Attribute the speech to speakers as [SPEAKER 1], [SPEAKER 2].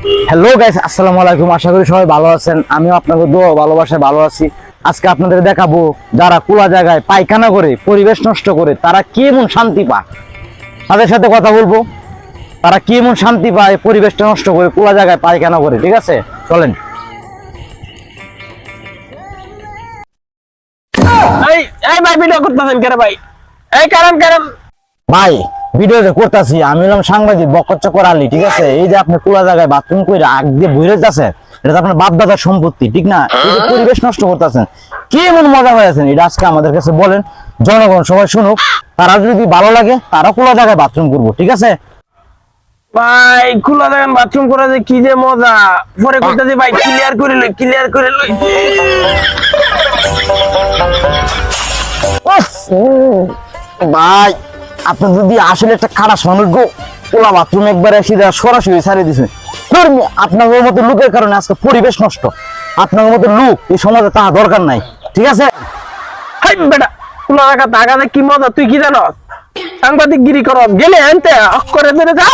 [SPEAKER 1] Hello guys আসসালামু আলাইকুম। আশা করি সবাই ভালো আছেন। আমিও আপনাদের দোয়া ভালোবাসায় ভালো আছি। আজকে আপনাদের দেখাবো যারা খোলা জায়গায় পায়খানা করে পরিবেশ নষ্ট করে তারা কেমন শান্তি পায়? তাদের সাথে কথা বলব। তারা কেমন শান্তি পায় পরিবেশটা নষ্ট করে খোলা জায়গায় পায়খানা করে ঠিক আছে? চলেন।
[SPEAKER 2] এই এই ভাই ভিডিও করতেছেন কেন ভাই? এই কারণ কারণ।
[SPEAKER 1] ভাই ভিডিও যে করতেছি আমি হলাম সাংবাদিক বকর আলী ঠিক আছে? এই যে আপনি খোলা জায়গায় বাথরুম করে আগ দিয়ে বইরে যাচ্ছে এটা তো আপনার বাপ দাদার সম্পত্তি ঠিক না? এই যে পরিবেশ নষ্ট করতেছেন কেমন মজা হয়েছেন এটা আজকে আমাদের কাছে বলেন জনগণ সবাই শুনুক তারা যদি ভালো লাগে তারা খোলা জায়গায় বাথরুম করব ঠিক আছে?
[SPEAKER 2] ভাই খোলা দেখেন বাথরুম করা যে কি যে মজা? পরে করতেছি ভাই ক্লিয়ার করে লই ক্লিয়ার করে লই।
[SPEAKER 1] ভাই আপনি যদি আসলে একটা খারাপ মানুষ গো, ওলা বাথরুম একবার এসে সরাসরি ছাড়িয়ে দিছে। কর্মী আপনার মতো লোকের কারণে আজকে পরিবেশ নষ্ট। আপনার মতো লোক এই সমাজে তাহা দরকার নাই। ঠিক আছে?
[SPEAKER 2] বেটা কি মজা? তুই কি জানো সাংবাদিক গিরি কর, গেলে আনতে অক্ষরে ধরে যা।